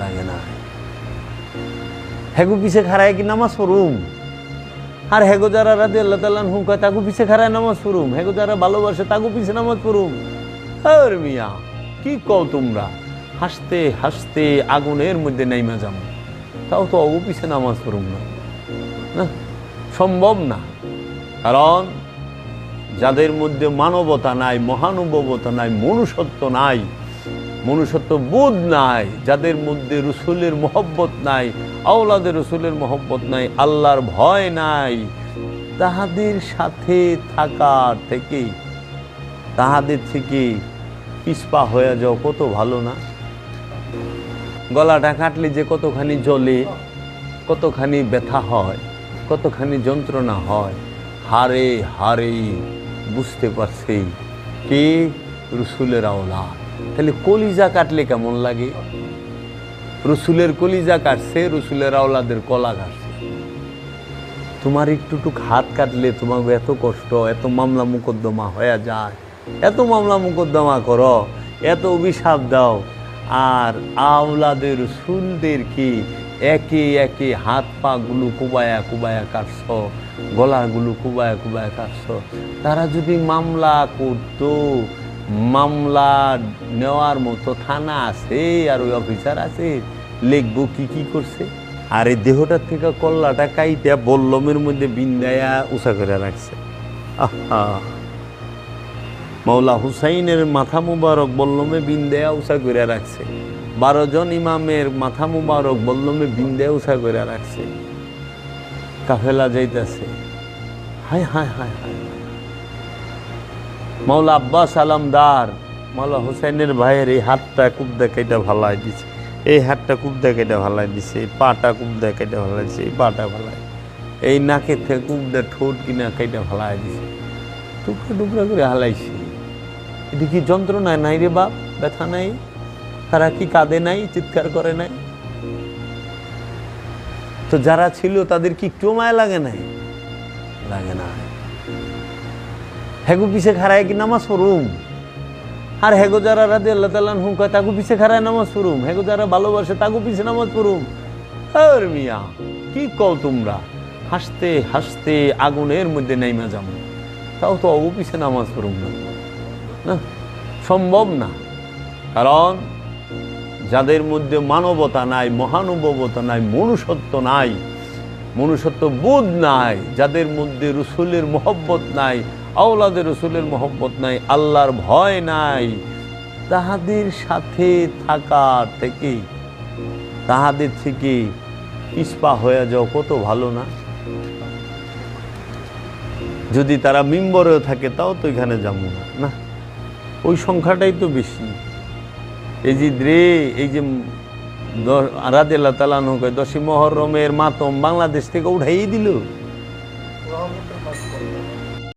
লাগে না। হেগু পিছে খারায় কি নামাজ পড়ুম? আর হেগো যারা রাতে আল্লাহ তাল্লাহ হুম কয়, তাকু পিছে খারায় নামাজ পড়ুম? হেগো যারা ভালোবাসে, তাকু পিছে নামাজ পড়ুম? আর মিয়া, কি কও তোমরা? হাসতে হাসতে আগুনের মধ্যে নাইমা যাব তাও তো অগু পিছে নামাজ পড়ুম না। না, সম্ভব না। কারণ যাদের মধ্যে মানবতা নাই, মহানুভবতা নাই, মনুষ্যত্ব নাই মনুষ্যত্ব বোধ নাই, যাদের মধ্যে রসুলের মহব্বত নাই, আওলাদের রসুলের মহব্বত নাই, আল্লাহর ভয় নাই, তাহাদের সাথে থাকার থেকে তাহাদের থেকে পিসপা হয়ে যাও কত ভালো না? গলাটা কাটলে যে কতখানি জলে কতখানি ব্যথা হয়, কতখানি যন্ত্রণা হয়, হারে হারে বুঝতে পারছে কে রসুলের আওলা তাহলে কলিজা কাটলে কেমন লাগে? রসুলের কলিজা কাটছে, রসুলের আওলাদের কলা কাটছে। তোমার একটু টুক হাত কাটলে তোমার এত কষ্ট, এত মামলা মোকদ্দমা হয়ে যায়। এত মামলা মোকদ্দমা করো, এত অভিশাপ দাও। আর আওলাদের সুলদের কি একে একে হাত পা গুলো কুবায়া কুবায়া কাটছ গলাগুলো কুবায়া কুবায়া কাটছ? তারা যদি মামলা করতো মামলা নেওয়ার মতো থানা আছে আর ওই অফিসার আছে, লিখব কি কি করছে। আর এই দেহটার থেকে কল্লাটা কাইটা বল্লমের মধ্যে বিন্দায়া উষা করে রাখছে। আহা। মৌলা হুসাইনের মাথা মুবারক বল্লমে বিন্দেয়া উষা করে রাখছে। বারো জন ইমামের মাথা মুবারক বল্লমে বিন্দেয়া উষা করে রাখছে। কাফেলা যাইতেছে। হায় হায় হায় হায়। মৌলা আব্বাস আলমদার, মৌলা হুসাইনের ভাইয়ের এই হাতটা খুব দেখাইটা ভালাই দিছে। এই হাতটা খুব দেখাইটা ভালাই দিছে, এই পাটা খুব দেখাইটা ভালাই দিছে, এই পাটা ভালাই। এই নাকে থেকে খুব দে ঠোঁট কিনা কাইটা ভালাই দিছে। টুকরা টুকরা করে হালাইছে। এটা কি যন্ত্রণা নাই রে বাপ? ব্যথা নাই? তারা কি কাঁদে নাই? চিৎকার করে নাই? তো যারা ছিল তাদের কি একটু মায়া লাগে নাই? লাগে না হেগু পিছে খারায় কি নামাজ পড়ুম? আর হেগো যারা রাতে আল্লাহ তাল্লাহ হুম কয় তাকু পিছে খারায় নামাজ পড়ুম? হেগো যারা ভালোবাসে তাকু পিছে নামাজ পড়ুম? আর মিয়া, কি কও তোমরা? হাসতে হাসতে আগুনের মধ্যে নাইমা যাব তাও তো অগু পিছে নামাজ পড়ুম না। না, সম্ভব না। কারণ যাদের মধ্যে মানবতা নাই, মহানুভবতা নাই, মনুষ্যত্ব নাই, মনুষ্যত্ব বোধ নাই, যাদের মধ্যে রসুলের মহব্বত নাই আওলাদের রসুলের মহব্বত নাই, আল্লাহর ভয় নাই। তাহাদের সাথে থাকার থেকে তাহাদের থেকে পিসপা হয়ে যাও কত ভালো না। যদি তারা মিম্বরেও থাকে, তাও তো এখানে যাব না না। ওই সংখ্যাটাই তো বেশি। এই যে রে, এই যে রাদেল্লা তালানো দশী মহরমের মাতম বাংলাদেশ থেকে উঠাই দিল।